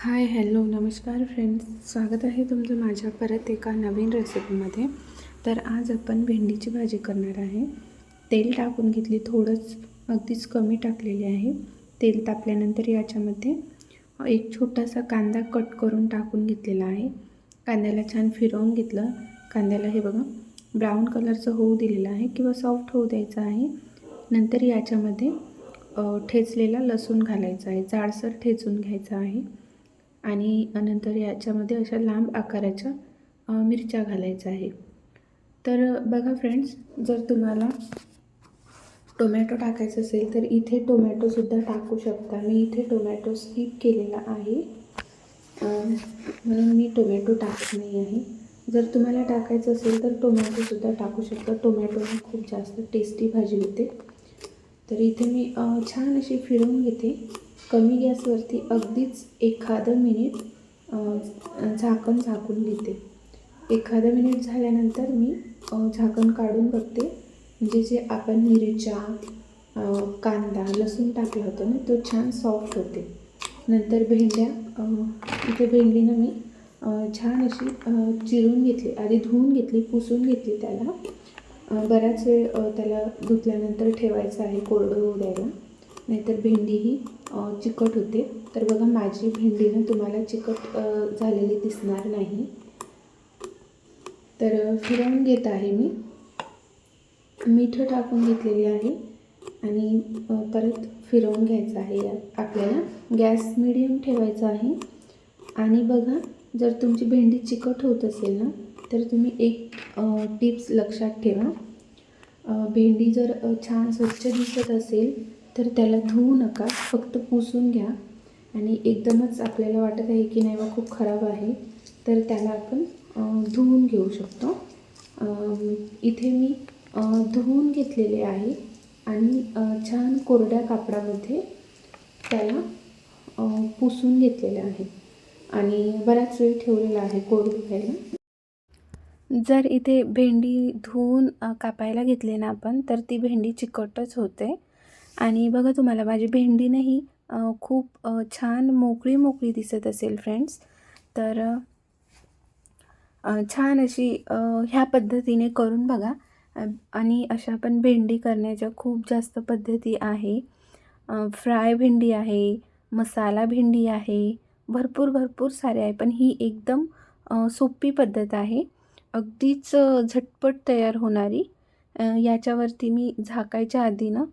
Hi hello नमस्कार friends. स्वागत आहे तुमचं माझ्या परत एका नवीन रेसिपीमध्ये. तर आज आपण भेंडीची भाजी करणार आहे. तेल टाकून घेतली थोडंच अगदीच कमी टाकलेले आहे. तेल तापल्यानंतर याच्यामध्ये एक छोटासा कांदा कट करून टाकून घेतलेला आहे. कांद्याला छान फिरवून घेतलं. कांद्याला हे बघा ब्राऊन कलरचं होऊ दिलेलं आहे किंवा सॉफ्ट होऊ द्यायचं आहे. नंतर याच्यामध्ये ठेचलेला लसूण घालायचा आहे. जाडसर ठेचून घ्यायचा आहे. आणि नंतर याच्यामध्ये अशा लांब आकाराच्या मिरच्या घालायच्या आहे तर बघा फ्रेंड्स जर तुम्हाला टोमॅटो टाकायचं असेल तर इथे टोमॅटोसुद्धा टाकू शकता. मी इथे टोमॅटो स्किप केलेला आहे. म्हणून मी टोमॅटो टाकत नाही आहे. जर तुम्हाला टाकायचं असेल तर टोमॅटोसुद्धा टाकू शकता. टोमॅटोने खूप जास्त टेस्टी भाजी होते. तर इथे मी छान अशी फिरवून घेते. कमी गॅसवरती अगदीच एखादं मिनिट झाकण झाकून घेते. एखादं मिनिट झाल्यानंतर मी झाकण काढून बघते. म्हणजे जे आपण मिरच्या कांदा लसूण टाकलं होतं ना तो छान सॉफ्ट होते. नंतर भेंड्या इथे भेंडीनं मी छान अशी चिरून घेतली. आधी धुवून घेतली पुसून घेतली त्याला. बऱ्याच बराच वेळ त्याला धुतल्यानंतर ठेवायचं आहे कोरडं होऊ द्यायला. नाहीतर भेंडी ही चिकट होते. तर बघा माझी भेंडी ना तुम्हाला चिकट झालेली दिसणार नाही. तर फिरवून घेत आहे मी. मीठ टाकून घेतलेली आहे आणि परत फिरवून घ्यायचं आहे आपल्याला. गॅस मिडियम ठेवायचा आहे. आणि बघा जर तुमची भेंडी चिकट होत असेल ना तर तुम्ही एक टिप्स लक्षात ठेवा. भेंडी जर छान स्वच्छ दिसत असेल तर त्याला धुवू नका. फक्त पुसून घ्या. आणि एकदमच आपल्याला वाटत आहे की नाही बा खूप खराब आहे तर त्याला आपण धुवून घेऊ शकतो. इथे मी धुवून घेतलेले आहे. आणि छान कोरड्या कापडामध्ये त्याला पुसून घेतलेलं आहे. आणि बराच वेळ ठेवलेला आहे कोरडू व्हायला. जर इथे भेंडी धुवून कापायला घेतली ना आपण तर ती भेंडी चिकटच होते. आणि बघा तुम्हाला माझी भेंडीनंही खूप छान मोकळी मोकळी दिसत असेल फ्रेंड्स तर छान अशी ह्या पद्धतीने करून बघा. आणि अशा पण भेंडी करण्याच्या खूप जास्त पद्धती आहे. फ्राय भेंडी आहे मसाला भेंडी आहे भरपूर भरपूर सारे आहे. पण ही एकदम सोपी पद्धत आहे. अगदीच झटपट तयार होणारी. याच्यावरती मी झाकायच्या आधी ना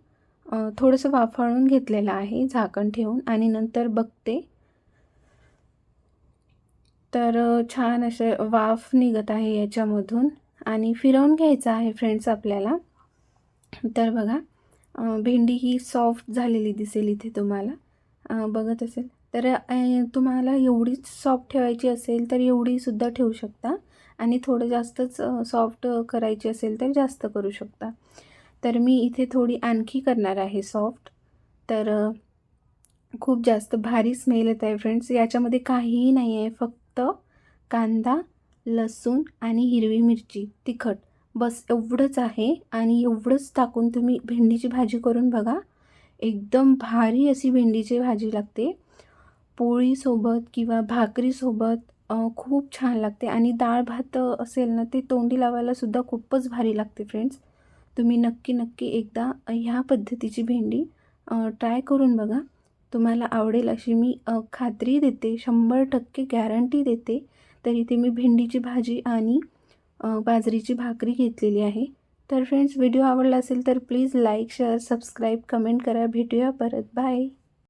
थोडंसं वाफाळून घेतलेलं आहे झाकण ठेवून आणि नंतर बघते. तर छान असे वाफ निघत आहे याच्यामधून आणि फिरवून घ्यायचं आहे फ्रेंड्स आपल्याला. तर बघा भेंडी ही सॉफ्ट झालेली दिसेल इथे तुम्हाला. बघत असेल. तर तुम्हाला एवढीच सॉफ्ट ठेवायची असेल तर एवढीसुद्धा ठेवू शकता. आणि थोडं जास्तच सॉफ्ट करायची असेल तर जास्त करू शकता. तर मी इथे थोडी आणखी करणार आहे सॉफ्ट. तर खूप जास्त भारी स्मेल येत आहे फ्रेंड्स. याच्यामध्ये काहीही नाही आहे फक्त कांदा लसूण आणि हिरवी मिरची तिखट. बस एवढंच आहे आणि एवढंच टाकून तुम्ही भेंडीची भाजी करून बघा. एकदम भारी अशी भेंडीची भाजी लागते. पोळीसोबत किंवा भाकरीसोबत खूप छान लागते. आणि डाळ भात असेल ना ते तोंडी लावायलासुद्धा खूपच भारी लागते फ्रेंड्स तुम्ही नक्की नक्की एकदा ह्या पद्धतीची भेंडी ट्राय करून बघा. तुम्हाला आवडेल अशी मी खात्री देते शंभर टक्के गॅरंटी देते. तर इथे मी भेंडीची भाजी आणि बाजरीची भाकरी घेतलेली आहे. तर फ्रेंड्स व्हिडिओ आवडला असेल तर please like share subscribe comment करा. भेटूया परत. बाय